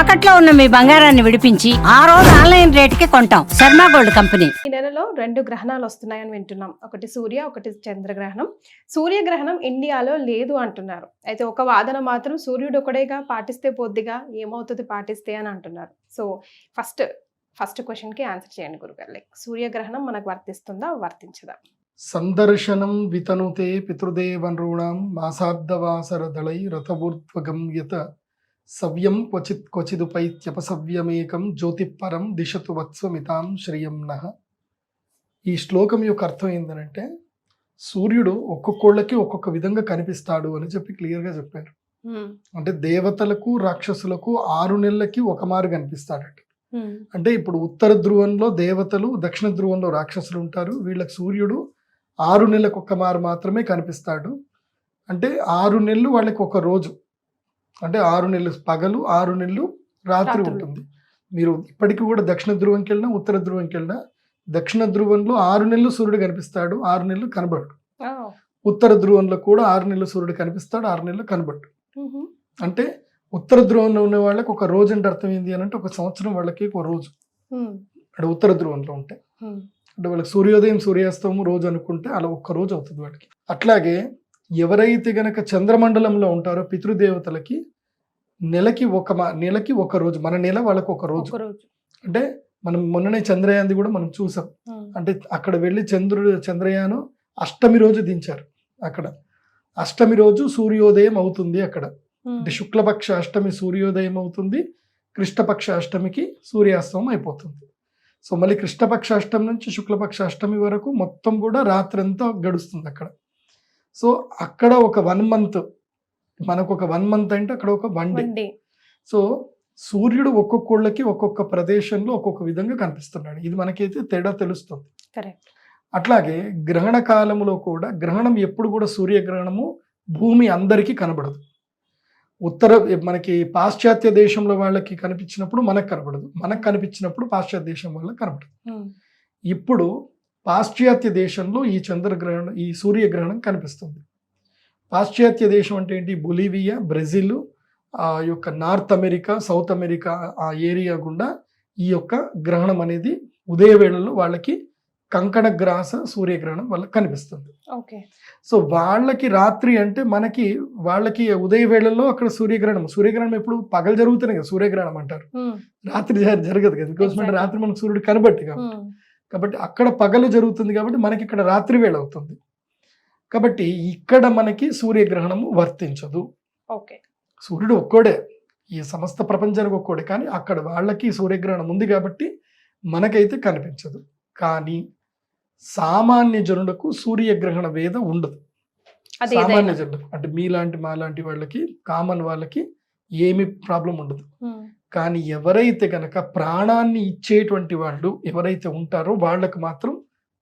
తాకట్లో ఉన్న మీ బంగారాన్ని విడిపించి ఆ రోజు ఆన్లైన్ రేటుకి కొంటాం. Sharma gold company. ఈ నెలలో రెండు గ్రహణాలు వస్తున్నాయని వింటున్నాం. ఒకటి సూర్య ఒకటి చంద్రగ్రహణం. సూర్యగ్రహణం ఇండియాలో లేదు అంటున్నారు. అయితే ఒక వాదన మాత్రం సూర్యుడు ఒకడేగా పాటిస్తే పొద్దుగా ఏమవుతుంది పాటిస్తే అని అంటున్నారు. సో ఫస్ట్ ఫస్ట్ క్వశ్చన్కి ఆన్సర్ చేయండి గురుగారు. లైక్ సూర్యగ్రహణం మనకు వర్తిస్తుందా వర్తించదా? సందర్శనం వితనుతే పితృదేవనృణాం మాసార్ధవాసరదళై రథవూర్ధ్వగమ్యత సవ్యం క్వచిత్ క్వచిదుపైత్యపసవ్యమేకం జ్యోతిపరం దిశతు వత్సమితాం శ్రియం నః. ఈ శ్లోకం యొక్క అర్థం ఏంటంటే సూర్యుడు ఒక్కొక్కళ్ళకి ఒక్కొక్క విధంగా కనిపిస్తాడు అని చెప్పి క్లియర్గా చెప్పారు. అంటే దేవతలకు రాక్షసులకు ఆరు నెలలకి ఒక మారు కనిపిస్తాడట. అంటే ఇప్పుడు ఉత్తర ధ్రువంలో దేవతలు దక్షిణ ధ్రువంలో రాక్షసులు ఉంటారు. వీళ్ళకి సూర్యుడు ఆరు నెలలకు ఒక్క మారు మాత్రమే కనిపిస్తాడు. అంటే ఆరు నెలలు వాళ్ళకి ఒక రోజు. అంటే ఆరు నెలలు పగలు ఆరు నెలలు రాత్రి. ఉంటుంది. మీరు ఇప్పటికీ కూడా దక్షిణ ధ్రువంకి వెళ్ళినా ఉత్తర ధ్రువంకి వెళ్ళినా దక్షిణ ధ్రువంలో ఆరు నెలలు సూర్యుడు కనిపిస్తాడు ఆరు నెలలు కనబడు ఉత్తర ధ్రువంలో కూడా ఆరు నెలలు సూర్యుడు కనిపిస్తాడు ఆరు నెలలు కనబడు అంటే ఉత్తర ధ్రువంలో ఉన్న వాళ్ళకి ఒక రోజు అంటే అర్థం ఏంటి అని అంటే ఒక సంవత్సరం వాళ్ళకి ఒక రోజు. అంటే ఉత్తర ధ్రువంలో ఉంటాయి అంటే వాళ్ళకి సూర్యోదయం సూర్యాస్తమం రోజు అనుకుంటే అలా ఒక్క రోజు అవుతుంది వాళ్ళకి. అట్లాగే ఎవరైతే గనక చంద్రమండలంలో ఉంటారో పితృదేవతలకి నెలకి ఒక మా- నెలకి ఒక రోజు మన నెల వాళ్ళకి ఒక రోజు. ఒక రోజు. అంటే మనం మొన్ననే చంద్రయాన్ది కూడా మనం చూసాం. అంటే అక్కడ వెళ్ళి చంద్రుడు చంద్రయాను అష్టమి రోజు దించారు అక్కడ. అష్టమి రోజు సూర్యోదయం అవుతుంది అక్కడ. అంటే శుక్లపక్ష అష్టమి సూర్యోదయం అవుతుంది కృష్ణపక్ష అష్టమికి సూర్యాస్తమం అయిపోతుంది. సో మళ్ళీ కృష్ణపక్ష అష్టమి నుంచి శుక్లపక్ష అష్టమి వరకు మొత్తం కూడా రాత్రంతా గడుస్తుంది అక్కడ. సో అక్కడ ఒక వన్ మంత్ మనకు ఒక వన్ మంత్ అంటే అక్కడ ఒక వన్ డే సో సూర్యుడు ఒక్కొక్కళ్ళకి ఒక్కొక్క ప్రదేశంలో ఒక్కొక్క విధంగా కనిపిస్తున్నాడు. ఇది మనకైతే తేడా తెలుస్తుంది. అట్లాగే గ్రహణ కాలంలో కూడా గ్రహణం ఎప్పుడు కూడా సూర్యగ్రహణము భూమి అందరికీ కనబడదు. ఉత్తర మనకి పాశ్చాత్య దేశంలో వాళ్ళకి కనిపించినప్పుడు మనకు కనబడదు. మనకు కనిపించినప్పుడు పాశ్చాత్య దేశం వాళ్ళకి కనబడదు. ఇప్పుడు పాశ్చాత్య దేశంలో ఈ చంద్రగ్రహణం ఈ సూర్యగ్రహణం కనిపిస్తుంది. పాశ్చాత్య దేశం అంటే ఏంటి? బొలివియా బ్రెజిల్ ఆ యొక్క నార్త్ అమెరికా సౌత్ అమెరికా ఆ ఏరియా గుండా ఈ యొక్క గ్రహణం అనేది ఉదయ వేళల్లో వాళ్ళకి కంకణ గ్రాస సూర్యగ్రహణం వాళ్ళకి కనిపిస్తుంది. ఓకే. సో వాళ్ళకి రాత్రి అంటే మనకి వాళ్ళకి ఉదయ వేళల్లో అక్కడ సూర్యగ్రహణం సూర్యగ్రహణం ఎప్పుడు పగలు జరుగుతున్నాయి కదా సూర్యగ్రహణం అంటారు. రాత్రి జర- జరగదు కదా బికాస్. రాత్రి మనకు సూర్యుడు కనబట్టి కాబట్టి. కాబట్టి అక్కడ పగలు జరుగుతుంది కాబట్టి మనకి ఇక్కడ రాత్రి వేళ అవుతుంది. కాబట్టి ఇక్కడ మనకి సూర్యగ్రహణము వర్తించదు. ఓకే. సూర్యుడు ఒక్కోడే ఈ సమస్త ప్రపంచానికి ఒక్కోడే కానీ అక్కడ వాళ్ళకి సూర్యగ్రహణం ఉంది కాబట్టి మనకైతే కనిపించదు. కానీ సామాన్య జనులకు సూర్యగ్రహణ వేద ఉండదు. సామాన్య జనులకు అంటే మీలాంటి మాలాంటి వాళ్ళకి కామన్ వాళ్ళకి ఏమి ప్రాబ్లం ఉండదు. కానీ ఎవరైతే గనక ప్రాణాన్ని ఇచ్చేటువంటి వాళ్ళు ఎవరైతే ఉంటారో వాళ్ళకి మాత్రం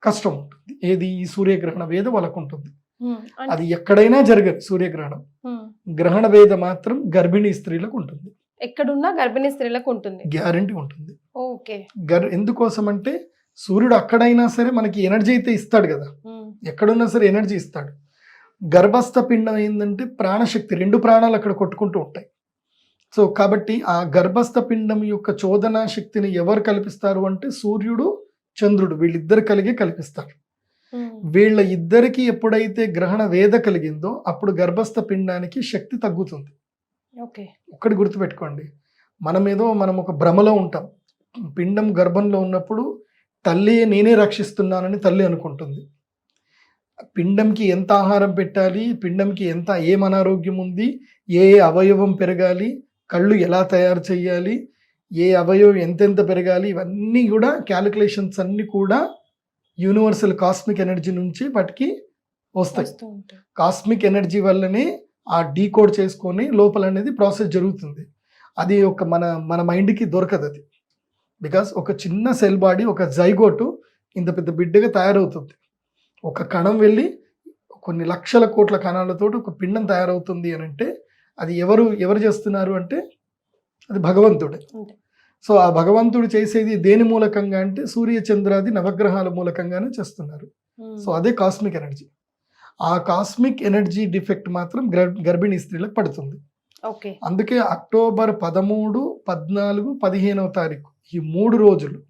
కష్టం ఉంటుంది. ఏది ఈ సూర్యగ్రహణ వేద వాళ్ళకు ఉంటుంది అది ఎక్కడైనా జరగదు సూర్యగ్రహణం. గ్రహణ వేద మాత్రం గర్భిణీ స్త్రీలకు ఉంటుంది. ఎక్కడున్నా గర్భిణీ స్త్రీలకు ఉంటుంది. గ్యారంటీ ఉంటుంది. ఓకే. ఎందుకోసం అంటే సూర్యుడు అక్కడైనా సరే మనకి ఎనర్జీ అయితే ఇస్తాడు కదా. ఎక్కడున్నా సరే ఎనర్జీ ఇస్తాడు. గర్భస్థ పిండం ఏంటంటే ప్రాణశక్తి రెండు ప్రాణాలు అక్కడ కొట్టుకుంటూ ఉంటాయి. సో కాబట్టి ఆ గర్భస్థ పిండం యొక్క చోదనా శక్తిని ఎవరు కల్పిస్తారు అంటే సూర్యుడు చంద్రుడు వీళ్ళిద్దరు కలిగే కల్పిస్తారు. ఉమ్, వీళ్ళ ఇద్దరికి ఎప్పుడైతే గ్రహణ వేద కలిగిందో అప్పుడు గర్భస్థ పిండానికి శక్తి తగ్గుతుంది. ఓకే. ఒక్కటి గుర్తుపెట్టుకోండి. మనం ఏదో మనం ఒక భ్రమలో ఉంటాం. పిండం గర్భంలో ఉన్నప్పుడు తల్లి నేనే రక్షిస్తున్నానని తల్లి అనుకుంటుంది. పిండంకి ఎంత ఆహారం పెట్టాలి? పిండంకి ఎంత ఏం అనారోగ్యం ఉంది? ఏ ఏ అవయవం పెరగాలి? కళ్ళు ఎలా తయారు చేయాలి ఏ అవయవం ఎంతెంత పెరగాలి ఇవన్నీ కూడా క్యాలిక్యులేషన్స్ అన్నీ కూడా యూనివర్సల్ కాస్మిక్ ఎనర్జీ నుంచి వాటికి వస్తాయి. కాస్మిక్ ఎనర్జీ వల్లనే ఆ డీకోడ్ చేసుకొని లోపల అనేది ప్రాసెస్ జరుగుతుంది. అది ఒక మన మన మైండ్కి దొరకదు అది. బికాస్ ఒక చిన్న సెల్ బాడీ ఒక జైగోటు ఇంత పెద్ద బిడ్డగా తయారవుతుంది. ఒక కణం వెళ్ళి కొన్ని లక్షల కోట్ల కణాలతో ఒక పిండం తయారవుతుంది అని అంటే అది ఎవరు ఎవరు చేస్తున్నారు అంటే అది భగవంతుడే. సో ఆ భగవంతుడు చేసేది దేని మూలకంగా అంటే సూర్య చంద్రాది నవగ్రహాల మూలకంగానే చేస్తున్నారు. సో అదే కాస్మిక్ ఎనర్జీ. ఆ కాస్మిక్ ఎనర్జీ డిఫెక్ట్ మాత్రం గర్- గర్భిణీ స్త్రీలకు పడుతుంది. ఓకే. అందుకే అక్టోబర్ పదమూడు పద్నాలుగు పదిహేనవ తారీఖు ఈ మూడు రోజులు.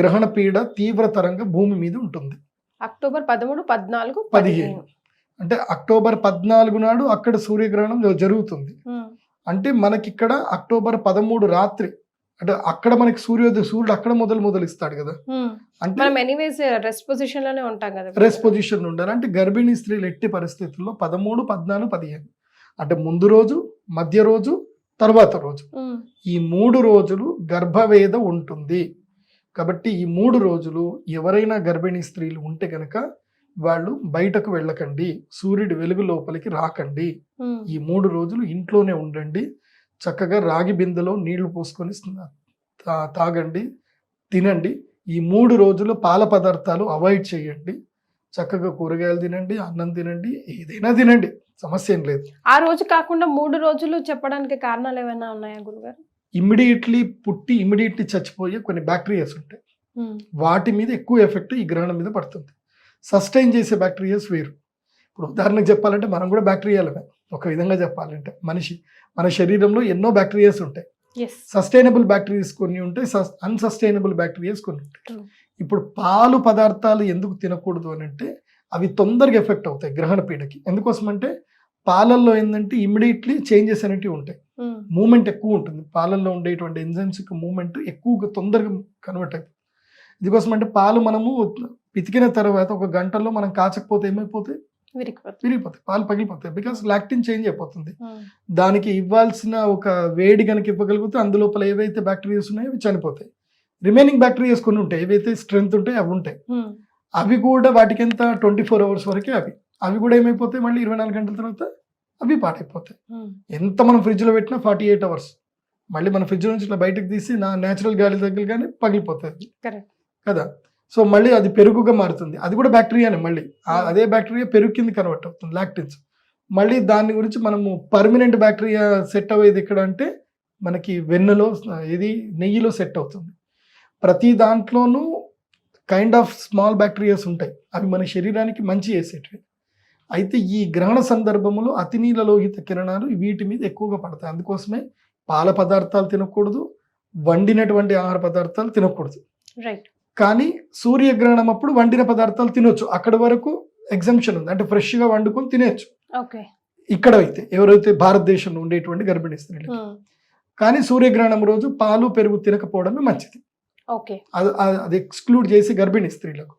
గ్రహణ పీడ తీవ్రతరంగా భూమి మీద ఉంటుంది. అక్టోబర్ పదమూడు పద్నాలుగు పదిహేను. అంటే అక్టోబర్ పద్నాలుగు నాడు అక్కడ సూర్యగ్రహణం జరుగుతుంది. అంటే మనకి ఇక్కడ అక్టోబర్ పదమూడు రాత్రి అంటే అక్కడ మనకి సూర్యోదయ సూర్యుడు అక్కడ మొదలు మొదలు ఇస్తాడు కదా. అంటే మనం ఎనీవేస్ రెస్ట్ పొజిషన్లోనే ఉంటాం కదా. రెస్ట్ పొజిషన్ ఉండాలి. అంటే గర్భిణీ స్త్రీలు ఎట్టి పరిస్థితుల్లో పదమూడు పద్నాలుగు పదిహేను. అంటే ముందు రోజు మధ్య రోజు తర్వాత రోజు. ఈ మూడు రోజులు గర్భవేద ఉంటుంది. కాబట్టి ఈ మూడు రోజులు ఎవరైనా గర్భిణీ స్త్రీలు ఉంటే కనుక వాళ్ళు బయటకు వెళ్ళకండి సూర్యుడి వెలుగు లోపలికి రాకండి. ఈ మూడు రోజులు ఇంట్లోనే ఉండండి. చక్కగా రాగి బిందెలో నీళ్ళు పోసుకొని తాగండి తినండి. ఈ మూడు రోజులు పాల పదార్థాలు అవాయిడ్ చేయండి. చక్కగా కూరగాయలు తినండి అన్నం తినండి ఏదైనా తినండి. సమస్య ఏం లేదు. ఆ రోజు కాకుండా మూడు రోజులు చెప్పడానికి కారణాలు ఏమైనా ఉన్నాయా గురుగారు? ఇమ్మీడియట్లీ పుట్టి ఇమ్మీడియట్లీ చచ్చిపోయే కొన్ని బ్యాక్టీరియాస్ ఉంటాయి. వాటి మీద ఎక్కువ ఎఫెక్ట్ ఈ గ్రహణం మీద పడుతుంది. సస్టైన్ చేసే బ్యాక్టీరియాస్ వేరు. ఇప్పుడు ఉదాహరణకు చెప్పాలంటే మనం కూడా బ్యాక్టీరియాలమే ఒక విధంగా చెప్పాలంటే మనిషి మన శరీరంలో ఎన్నో బ్యాక్టీరియాస్ ఉంటాయి. సస్టైనబుల్ బ్యాక్టీరియాస్ కొన్ని ఉంటాయి అన్సస్టైనబుల్ బ్యాక్టీరియాస్ కొన్ని ఉంటాయి. ఇప్పుడు పాలు పదార్థాలు ఎందుకు తినకూడదు అని అంటే అవి తొందరగా ఎఫెక్ట్ అవుతాయి గ్రహణ పీడకి ఎందుకోసం అంటే పాలల్లో ఏంటంటే ఇమ్మీడియట్లీ చేంజెస్ అనేటివి ఉంటాయి. మూమెంట్ ఎక్కువ ఉంటుంది. పాలల్లో ఉండేటువంటి ఎంజైమ్స్ యొక్క మూమెంట్ ఎక్కువగా తొందరగా కన్వర్ట్ అయిపోతుంది ఇదికోసం అంటే పాలు మనము పితికిన తర్వాత ఒక గంటలో మనం కాచకపోతే ఏమైపోతాయి? విరిగిపోతాయి. పాలు పగిలిపోతాయి. బికాస్ లాక్టిన్ చేంజ్ అయిపోతుంది. దానికి ఇవ్వాల్సిన ఒక వేడి కనుక ఇవ్వగలిగితే అందులోపల ఏవైతే బ్యాక్టీరియాస్ ఉన్నాయో అవి చనిపోతాయి. రిమైనింగ్ బ్యాక్టీరియాస్ కొన్ని ఉంటాయి. ఏవైతే స్ట్రెంగ్త్ ఉంటాయి అవి ఉంటాయి. అవి కూడా వాటికి ఎంత? ట్వంటీ ఫోర్ అవర్స్ వరకే అవి. అవి కూడా ఏమైపోతాయి? మళ్ళీ ఇరవై నాలుగు గంటల తర్వాత అవి పాడైపోతాయి. ఉమ్. ఎంత మనం ఫ్రిడ్జ్లో పెట్టినా ఫార్టీ ఎయిట్ అవర్స్ మళ్ళీ మన ఫ్రిడ్జ్ నుంచి ఇట్లా బయటకు తీసి నా న్యాచురల్ గాలి దగ్గర కానీ పగిలిపోతుంది Correct. కదా? సో మళ్ళీ అది పెరుగుగా మారుతుంది. అది కూడా బ్యాక్టీరియానే మళ్ళీ. ఆ- అదే బ్యాక్టీరియా పెరుగు కింద కన్వర్ట్ అవుతుంది లాక్టిన్స్ మళ్ళీ దాని గురించి మనము పర్మనెంట్ బ్యాక్టీరియా సెట్ అయ్యేది ఎక్కడ అంటే మనకి వెన్నెలో ఇది నెయ్యిలో సెట్ అవుతుంది. ప్రతి దాంట్లోనూ కైండ్ ఆఫ్ స్మాల్ బ్యాక్టీరియాస్ ఉంటాయి. అవి మన శరీరానికి మంచి చేసేటివి అయితే ఈ గ్రహణ సందర్భంలో అతినీల లోహిత కిరణాలు వీటి మీద ఎక్కువగా పడతాయి. అందుకోసమే పాల పదార్థాలు తినకూడదు వండినటువంటి ఆహార పదార్థాలు తినకూడదు. రైట్ కానీ సూర్యగ్రహణం అప్పుడు వండిన పదార్థాలు తినొచ్చు. అక్కడి వరకు ఎగ్జంప్షన్ ఉంది. అంటే ఫ్రెష్గా వండుకొని తినేయచ్చు. ఓకే. ఇక్కడ అయితే ఎవరైతే భారతదేశంలో ఉండేటువంటి గర్భిణీ స్త్రీలు. కానీ సూర్యగ్రహణం రోజు పాలు పెరుగు తినకపోవడమే మంచిది. అది ఎక్స్క్లూడ్ చేసి గర్భిణీ స్త్రీలకు